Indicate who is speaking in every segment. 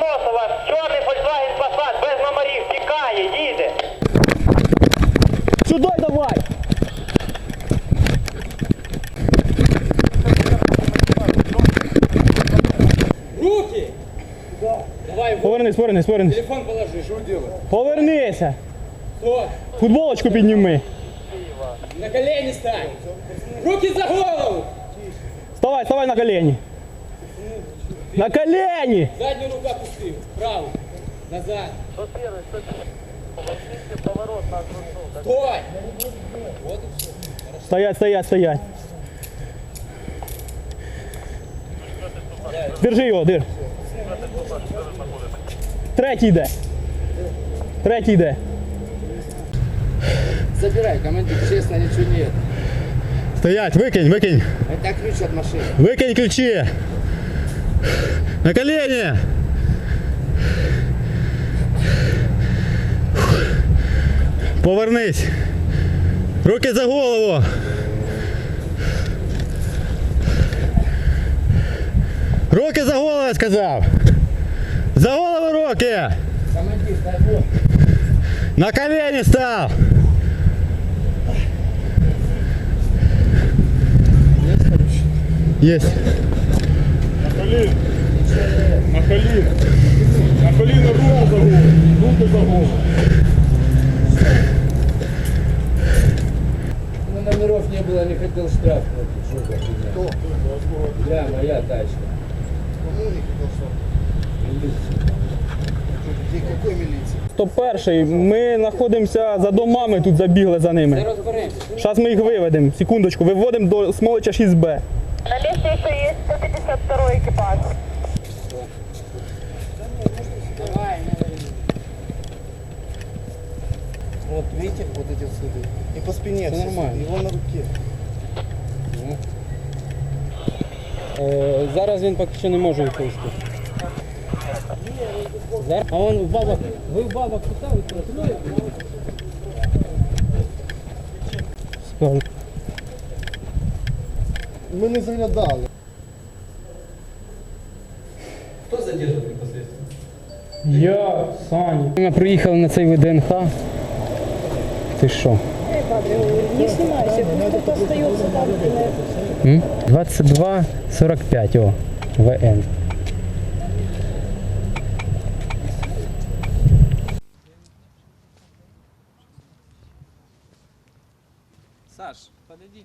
Speaker 1: Ломоносова, чорний Volkswagen Passat, без номерів, тікає, їде.
Speaker 2: Сюди давай!
Speaker 3: Руки! Давай,
Speaker 2: Повернись, повернись, повернись.
Speaker 3: телефон положи, что делать?
Speaker 2: Повернися!
Speaker 3: Что?
Speaker 2: Футболочку підніми.
Speaker 3: На колени стань! Руки за голову!
Speaker 2: Вставай, вставай на колені. На колені!
Speaker 3: Заднюю руку опусти, правую. Назад. Стой! Вот и все.
Speaker 2: Стоять, стоять, стоять. Держи його, держи. Третій йде. Третій йде.
Speaker 3: Забирай, командир, честно, ничего нет.
Speaker 4: Стоять, викинь, викинь.
Speaker 3: Это ключ от машины.
Speaker 4: Викинь ключі. На колені. Повернись. Руки за голову. Руки за голову, я сказав. За голову руки. На колені став. Есть.
Speaker 5: Коліна. На коліна. На коліна руку за голову. Руку за голову.
Speaker 3: Ну, номеров не было, не хотел штраф платить. Что за фигня? Я, моя тачка. Милиция.
Speaker 2: 101 Ми знаходимося за домами, тут забігли за ними. Зараз ми їх виведемо. Секундочку, виводимо до Смолича 6Б.
Speaker 6: На месте еще есть 152 экипаж.
Speaker 3: Давай,
Speaker 7: Вот видите, вот эти следы. И по спине.
Speaker 3: Всё
Speaker 7: все
Speaker 3: нормально.
Speaker 7: следы. Его на руке.
Speaker 2: Е, зараз він поки що не може відповісти.
Speaker 3: Зараз- А он в бабок. Вы в бабок писали?
Speaker 2: Скажу.
Speaker 7: Ми не заглядали.
Speaker 2: Я, Саня. Ми приїхали на цей ВДНХ. Ти що?
Speaker 6: Не снимайся, пусть кто-то остается там.
Speaker 2: 2245 о, ВН.
Speaker 3: Саш, подойди.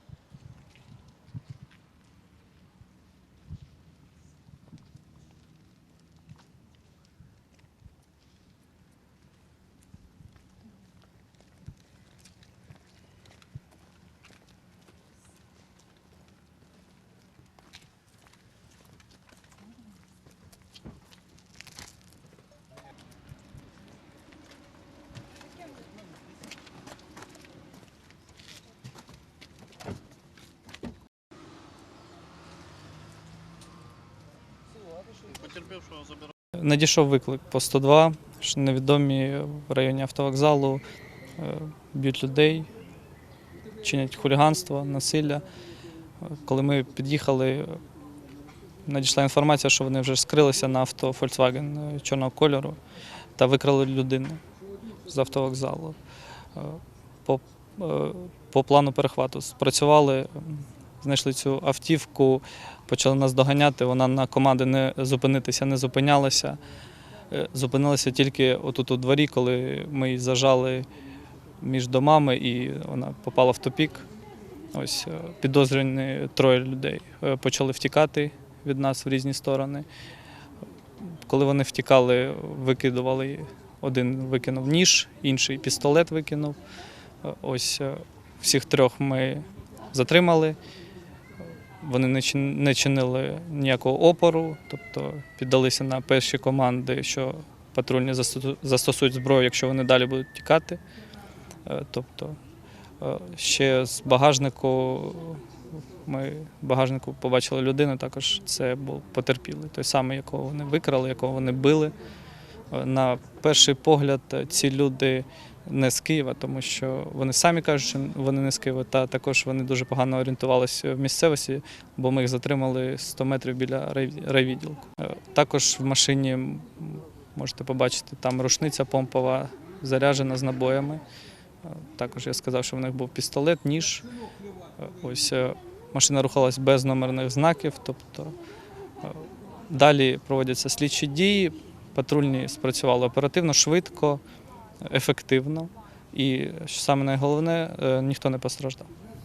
Speaker 8: Надійшов виклик по 102, що невідомі в районі автовокзалу е, б'ють людей, чинять хуліганство, насилля. Коли ми під'їхали, надійшла інформація, що вони вже скрилися на авто Volkswagen е, чорного кольору та викрали людину з автовокзалу. Е, По, по плану перехвату спрацювали, знайшли цю автівку, почали нас доганяти. Вона на команди не зупинитися не зупинялася. Е, Зупинилася тільки отут у дворі, коли ми її зажали між домами і вона попала в тупік. Ось е, підозрювані троє людей е, почали втікати від нас в різні сторони. Коли вони втікали, викидували один викинув ніж, інший пістолет викинув. Ось всіх трьох ми затримали. Вони не чинили ніякого опору, тобто піддалися на перші команди, що патрульні застосують зброю, якщо вони далі будуть тікати. Е, Тобто Е, Ще з багажнику ми в багажнику побачили людину, також це був потерпілий, той самий, якого вони викрали, якого вони били. Е, На перший погляд, ці люди не з Києва, тому що вони самі кажуть, що вони не з Києва, та також вони дуже погано орієнтувалися в місцевості, бо ми їх затримали 100 метрів біля райвідділку. Е, Також в машині можете побачити там рушниця помпова, заряджена з набоями. Е, Також я сказав, що в них був пістолет, ніж. Е, Ось машина рухалась без номерних знаків. Тобто далі проводяться слідчі дії. Патрульні спрацювали оперативно, швидко, ефективно. І що саме найголовне, е, ніхто не постраждав.